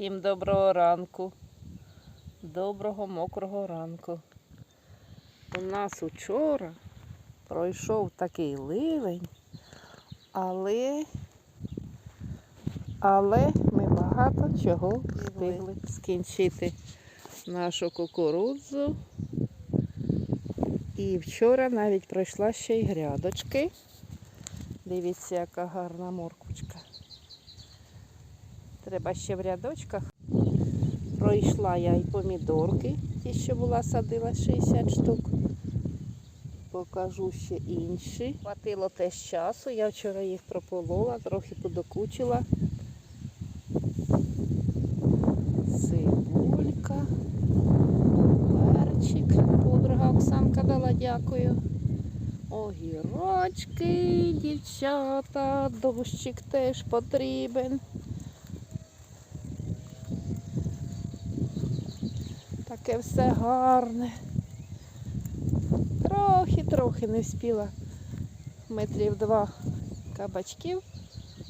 Всім доброго ранку. Доброго мокрого ранку. У нас учора пройшов такий ливень, але, але ми багато чого встигли скінчити нашу кукурудзу. І вчора навіть пройшла ще й грядочки. Дивіться, яка гарна морквочка. Треба ще в рядочках. Пройшла я і помідорки, ті, що була садила 60 штук. Покажу ще інші. Хватило теж часу. Я вчора їх прополола, трохи подокучила. Цибулька, перчик. Подруга Оксанка дала, дякую. Огірочки, дівчата, дощик теж потрібен. Таке все гарне. Трохи-трохи не вспіла метрів два кабачків,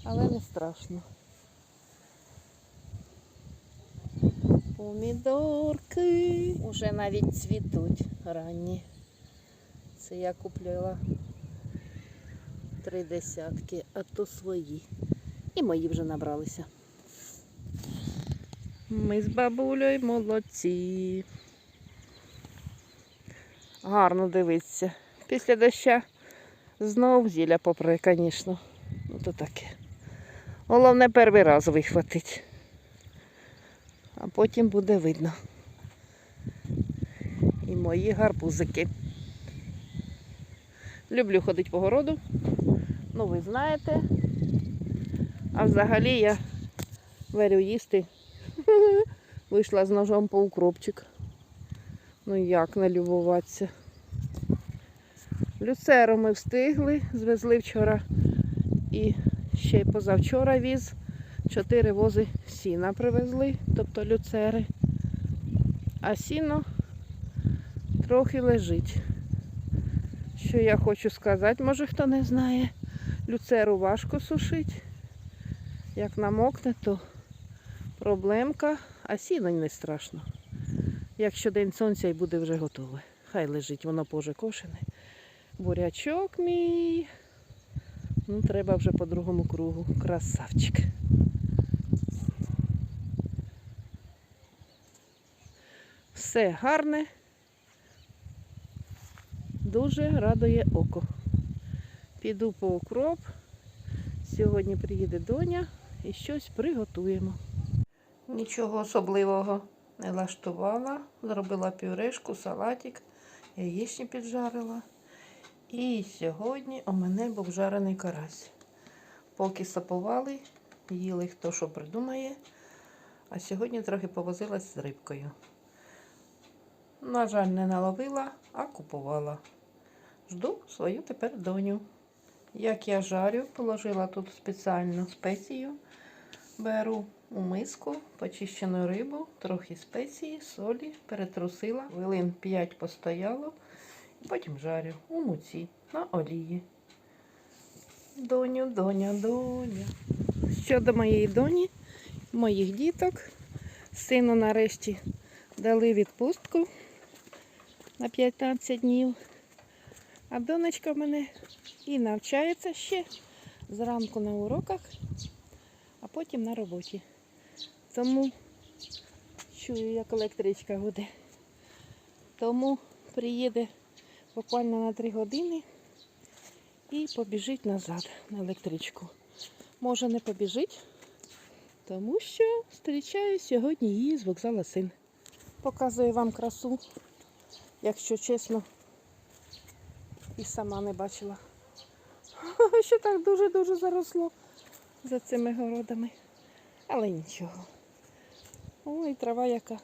але не страшно. Помідорки уже навіть цвітуть ранні. Це я купляла три десятки, а то свої. І мої вже набралися. Ми з бабулею молодці. Гарно дивиться. Після доща знов зілля попри, звісно. Ну то таке. Головне перший раз вихватить. А потім буде видно. І мої гарбузики. Люблю ходити по городу. Ну, ви знаєте. А взагалі я верю їсти. Вийшла з ножом по укропчик. Ну як не любуватися. Люцеру ми встигли, звезли вчора і ще й позавчора віз. Чотири вози сіна привезли, тобто люцери. А сіно трохи лежить. Що я хочу сказати, може хто не знає. Люцеру важко сушить. Як намокне, то проблемка, а сіно не страшно. Якщо день сонця і буде вже готове. Хай лежить, воно поже кошене. Бурячок мій. Ну, треба вже по другому кругу. Красавчик. Все гарне. Дуже радує око. Піду по укроп. Сьогодні приїде доня і щось приготуємо. Нічого особливого не лаштувала. Зробила пюрешку, салатик, яєчні піджарила. І сьогодні у мене був жарений карась. Поки сапували, їли хто що придумає. А сьогодні трохи повозилась з рибкою. На жаль, не наловила, а купувала. Жду свою тепер доню. Як я жарю, положила тут спеціальну спецію. Беру у миску почищену рибу, трохи спеції, солі, перетрусила, хвилин 5 постояло, потім жарю у муці на олії. Доню, доня, доня. Щодо моєї доні, моїх діток, сину нарешті дали відпустку на 15 днів. А донечка в мене і навчається ще зранку на уроках, а потім на роботі. Тому чую, як електричка гуде. Тому приїде буквально на 3 години і побіжить назад на електричку. Може не побіжить, тому що зустрічаю сьогодні її з вокзала син. Показую вам красу, якщо чесно, і сама не бачила. Що так дуже-дуже заросло за цими городами. Але нічого. Ой, трава яка.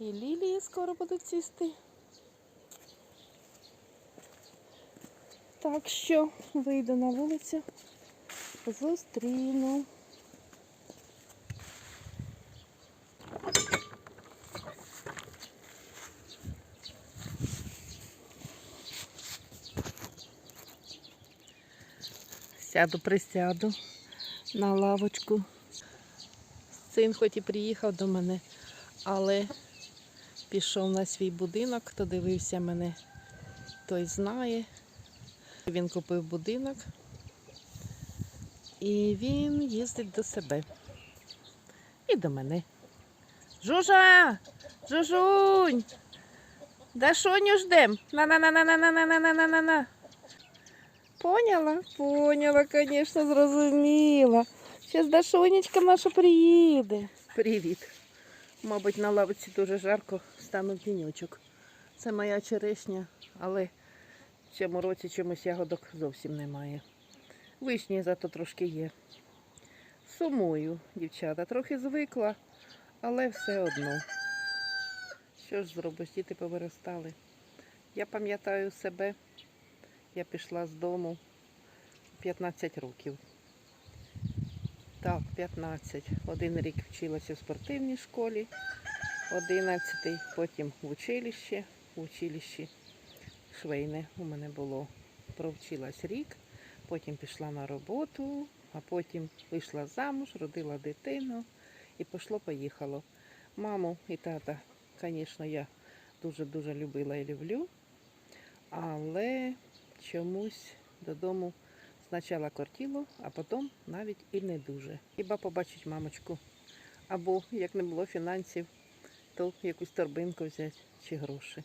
І лілії скоро будуть цвісти. Так що вийду на вулицю, зустріну. Сяду, присяду на лавочку Він хоч і приїхав до мене, але пішов на свій будинок. Хто дивився мене, той знає. Він купив будинок і він їздить до себе. І до мене. Жужа! Жужунь! Дашоню ждем. На-на-на-на-на-на-на-на-на-на-на. Поняла? Поняла, звісно, зрозуміла. Зараз Дашонечка наша приїде. Привіт. Мабуть, на лавиці дуже жарко, стану в тіньочок. Це моя черешня, але в цьому році чомусь ягодок зовсім немає. Вишні зато трошки є. Сумую, дівчата, трохи звикла, але все одно. Що ж зробиш, діти повиростали. Я пам'ятаю себе, я пішла з дому 15 років. Так, 15. Один рік вчилася в спортивній школі, 11, потім в училище, в училищі швейне у мене було. Провчилась рік, потім пішла на роботу, а потім вийшла замуж, родила дитину і пішло-поїхало. Маму і тата, звісно, я дуже-дуже любила і люблю, але чомусь додому спочатку кортіло, а потім навіть і не дуже. Хіба побачить мамочку. Або як не було фінансів, то якусь торбинку взяти чи гроші.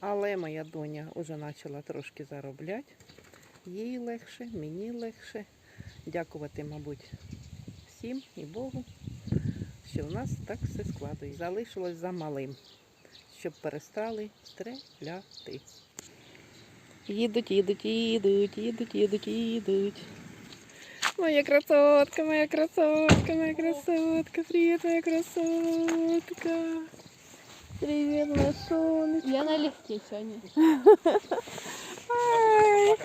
Але моя доня вже почала трошки заробляти. Їй легше, мені легше. Дякувати, мабуть, всім і Богу, що в нас так все складується. Залишилось за малим, щоб перестали стріляти. Їдуть, їдуть, їдуть, їдуть, їдуть, їдуть. Моя красотка, моя красотка, моя красотка. Привет, моя красотка. Привет, моя сонечко. Я налегке сегодня. Ай,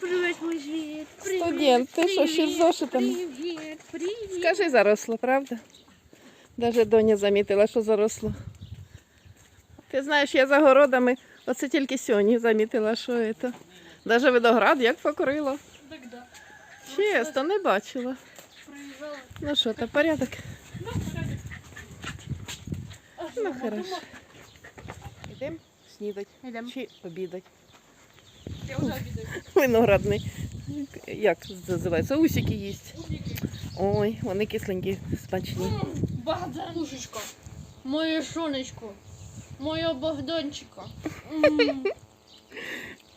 Привет, мой зверь. Студент, ти що, ще з зошитами? Привет, привет. Скажи, заросло, правда? Даже доня замітила, що заросло. Ти знаєш, я за городами, оце тільки сьогодні замітила, що це. Даже виноград як покрило. Тогда Чесно, не бачила. проезжала. Ну що, та порядок? Ну, хорошо. Йдемо снідати Йдем. чи обідати. Я уже обидаю. Виноградний. Як називається? Усики їсть. Ой, вони кисленькі, смачні. Богданушечка. Моє сонечко. Моє Богданчика.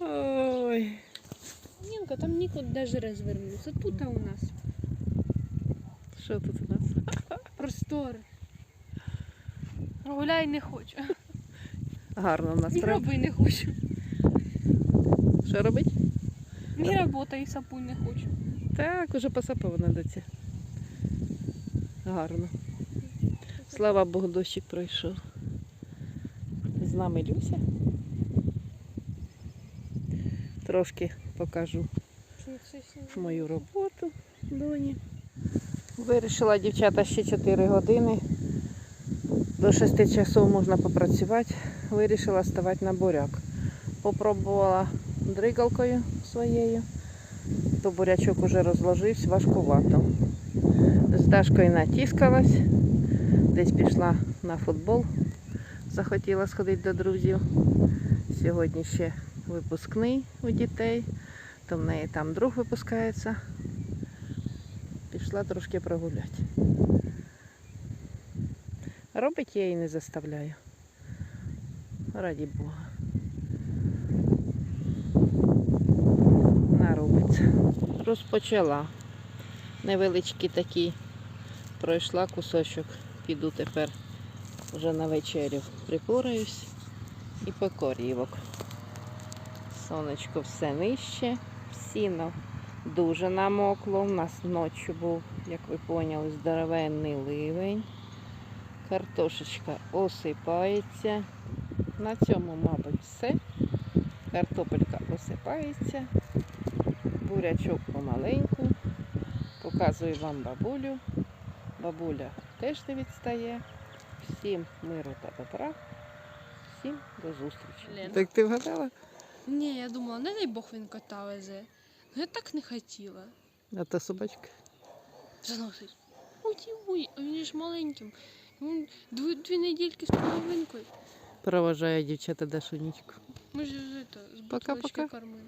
Ой. Нінка, там нікуди даже розвернутися. Тут у нас Що тут у нас? простор. Гуляй не хочу. Гарно у нас, І правда? роби не хочу. Що робить? Ні робота і сапуй не хочу. Так, уже посапана доця. Гарно. Слава Богу, дощик пройшов. Нами Люся. Трошки покажу мою роботу доні. Вирішила дівчата ще 4 години. До 6 часов можна попрацювати. Вирішила ставати на буряк. Попробувала дригалкою своєю. То бурячок уже розложився, важкувато. З Дашкою натіскалась, десь пішла на футбол, захотіла сходити до друзів. Сьогодні ще випускний у дітей, то в неї там друг випускається. Пішла трошки прогуляти. Робить я її не заставляю. Раді Бога. Наробиться. Розпочала. Невеличкі такі пройшла кусочок. Піду тепер вже на вечерю припораюсь і по корівок. Сонечко все нижче, сіно дуже намокло. У нас ночі був, як ви поняли, здоровенний ливень. Картошечка осипається. На цьому, мабуть, все. Картопелька осипається. Бурячок помаленьку. Показую вам бабулю. Бабуля теж не відстає. Всім миру та добра. Всім до зустрічі. Лена. Так ти вгадала? Ні, я думала, не дай Бог він кота везе. Ну я так не хотіла. А та собачка. заносить. Ой, ой, а він ж маленьким. Йому дві, дві недільки з половинкою. Проважає дівчата Дашунічку. Ми ж это, з Пока-пока. бутилочки кормили.